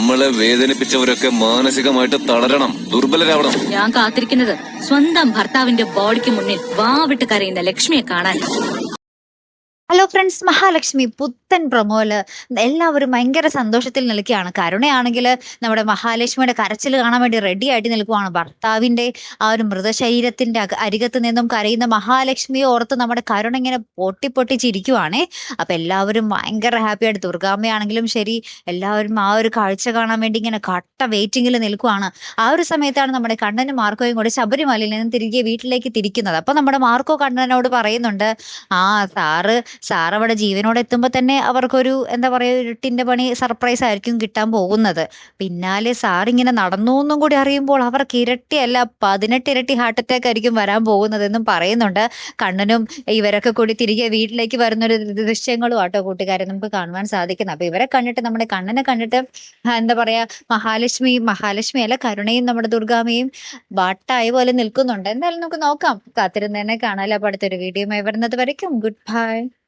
നമ്മളെ വേദനിപ്പിച്ചവരൊക്കെ മാനസികമായിട്ട് തളരണം ദുർബലരാവണം. ഞാൻ കാത്തിരിക്കുന്നത് സ്വന്തം ഭർത്താവിന്റെ ബോഡിക്ക് മുന്നിൽ വാവിട്ട് കരയുന്ന ലക്ഷ്മിയെ കാണാൻ. ഹലോ ഫ്രണ്ട്സ് മഹാലക്ഷ്മി പുത്തൻ പ്രൊമോൽ. എല്ലാവരും ഭയങ്കര സന്തോഷത്തിൽ നിൽക്കുകയാണ്. കരുണയാണെങ്കിൽ നമ്മുടെ മഹാലക്ഷ്മിയുടെ കരച്ചിൽ കാണാൻ വേണ്ടി റെഡി ആയിട്ട് നിൽക്കുവാണ് ഭർത്താവിന്റെ ആ ഒരു മൃതശരീരത്തിന്റെ അരികത്ത് നിന്നും കരയുന്ന മഹാലക്ഷ്മിയെ ഓർത്ത് നമ്മുടെ കരുണ ഇങ്ങനെ പൊട്ടി പൊട്ടി അപ്പൊ എല്ലാവരും ഭയങ്കര ഹാപ്പി ആയിട്ട് ദുർഗാമ്മയാണെങ്കിലും ശരി എല്ലാവരും ആ ഒരു കാഴ്ച കാണാൻ വേണ്ടി ഇങ്ങനെ കട്ട വെയിറ്റിങ്ങിൽ നിൽക്കുവാണ്. ആ ഒരു സമയത്താണ് നമ്മുടെ കണ്ണനും മാർക്കോയും കൂടെ ശബരിമലയിൽ നിന്ന് തിരികെ വീട്ടിലേക്ക് തിരിക്കുന്നത്. അപ്പം നമ്മുടെ മാർക്കോ കണ്ണനോട് പറയുന്നുണ്ട് ആ സാറ് സാർ അവിടെ ജീവനോടെ എത്തുമ്പോൾ തന്നെ അവർക്കൊരു എന്താ പറയുക ഇരുട്ടിന്റെ പണി സർപ്രൈസ് ആയിരിക്കും കിട്ടാൻ പോകുന്നത്. പിന്നാലെ സാർ ഇങ്ങനെ നടന്നു എന്നും കൂടി അറിയുമ്പോൾ അവർക്ക് ഇരട്ടിയല്ല പതിനെട്ട് ഇരട്ടി ഹാർട്ട് അറ്റാക്ക് ആയിരിക്കും വരാൻ പോകുന്നതെന്നും പറയുന്നുണ്ട്. കണ്ണനും ഇവരൊക്കെ കൂടി തിരികെ വീട്ടിലേക്ക് വരുന്ന ഒരു ദൃശ്യങ്ങളും ആട്ടോ കൂട്ടുകാരെ നമുക്ക് കാണുവാൻ സാധിക്കുന്നത്. അപ്പൊ ഇവരെ കണ്ടിട്ട് നമ്മുടെ കണ്ണനെ കണ്ടിട്ട് എന്താ പറയാ മഹാലക്ഷ്മി മഹാലക്ഷ്മി അല്ല കരുണയും നമ്മുടെ ദുർഗാമയും ബാട്ടായ പോലെ നിൽക്കുന്നുണ്ട്. എന്തായാലും നമുക്ക് നോക്കാം. കാത്തിരുന്ന് തന്നെ കാണാലോ. അപ്പൊ അടുത്തൊരു വീഡിയോ വരുന്നത് വരയ്ക്കും. Good bye